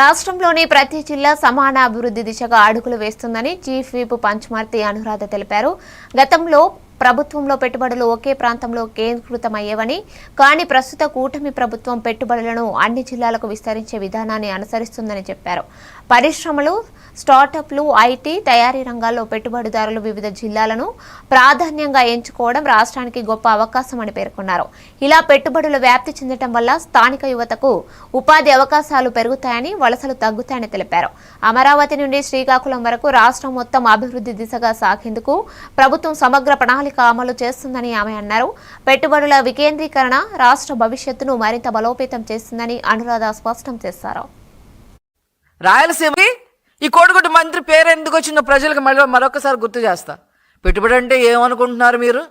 రాష్ట్రంలోని ప్రతి జిల్లా సమాన అభివృద్ధి దిశగా అడుగులు వేస్తుందని చీఫ్ విప్ పంచమర్తి అనురాధ తెలిపారు. గతంలో ప్రభుత్వంలో పెట్టుబడులు ఒకే ప్రాంతంలో కేంద్రీకృతమయ్యేవని కానీ ప్రస్తుత కూటమి ప్రభుత్వం పెట్టుబడులను అన్ని జిల్లాలకు విస్తరించే విధానాన్ని అనుసరిస్తుందని చెప్పారు. పరిశ్రమలు స్టార్టప్లు ఐటీ తయారీ రంగాల్లో పెట్టుబడిదారులు వివిధ జిల్లాలను ప్రాధాన్యంగా ఎంచుకోవడం రాష్ట్రానికి గొప్ప అవకాశం అని పేర్కొన్నారు. ఇలా పెట్టుబడుల వ్యాప్తి చెందటం వల్ల స్థానిక యువతకు ఉపాధి అవకాశాలు పెరుగుతాయని వలసలు తగ్గుతాయని తెలిపారు. అమరావతి నుండి శ్రీకాకుళం వరకు రాష్ట్రం మొత్తం అభివృద్ధి దిశగా సాగేందుకు ప్రభుత్వం సమగ్ర ప్రణాళిక అమలు చేస్తుందని ఆమె అన్నారు. పెట్టుబడుల వికేంద్రీకరణ రాష్ట్ర భవిష్యత్తును మరింత బలోపేతం చేస్తుందని అనురాధ స్పష్టం చేశారు. రాయలసీమకి ఈ కోడిగుడ్డు మంత్రి పేరు ఎందుకు వచ్చిందో ప్రజలకు మళ్ళీ మరొకసారి గుర్తు చేస్తా. పెట్టుబడి అంటే ఏమనుకుంటున్నారు మీరు?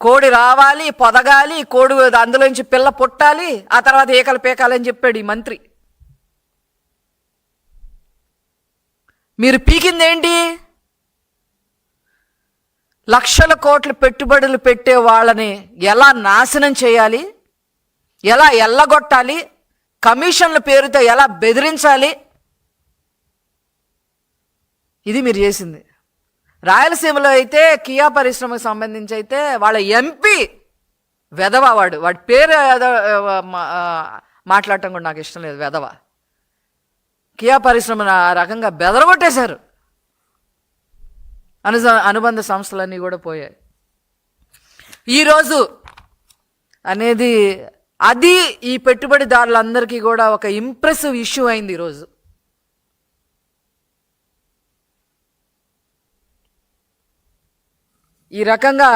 కోడి రావాలి పొదగాలి కోడి అందులోంచి పిల్ల పుట్టాలి ఆ తర్వాత ఏకలు పేకాలని చెప్పాడు ఈ మంత్రి. మీరు పీకిందేంటి లక్షల కోట్లు పెట్టుబడులు పెట్టే వాళ్ళని ఎలా నాశనం చేయాలి? ఎలా ఎల్లగొట్టాలి? కమిషన్ల పేరుతో ఎలా బెదిరించాలి? ఇది మీరు చేసింది. రాయలసీమలో అయితే కియా పరిశ్రమకు సంబంధించి అయితే వాళ్ళ ఎంపీ వెధవ వాడు. వాడి పేరు మా- మాట్లాడటం కూడా నాకు ఇష్టం లేదు వెధవ కియా పరిశ్రమను ఆ రకంగా బెదరగొట్టేశారు. అను అనుబంధ సంస్థలన్నీ కూడా పోయాయి. ఈరోజు అనేది అది ఈ పెట్టుబడిదారులందరికీ కూడా ఒక ఇంప్రెసివ్ ఇష్యూ అయింది ఈరోజు ఈ రకంగా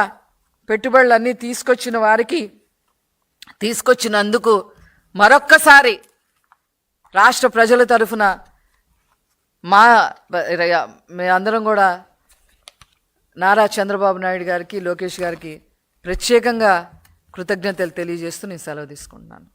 పెట్టుబడులన్నీ తీసుకొచ్చిన వారికి తీసుకొచ్చినందుకు మరొక్కసారి రాష్ట్ర ప్రజల తరఫున మా మేమందరం కూడా నారా చంద్రబాబు నాయుడు గారికి లోకేష్ గారికి ప్రత్యేకంగా కృతజ్ఞతలు తెలియజేస్తూ నేను సెలవు తీసుకుంటున్నాను.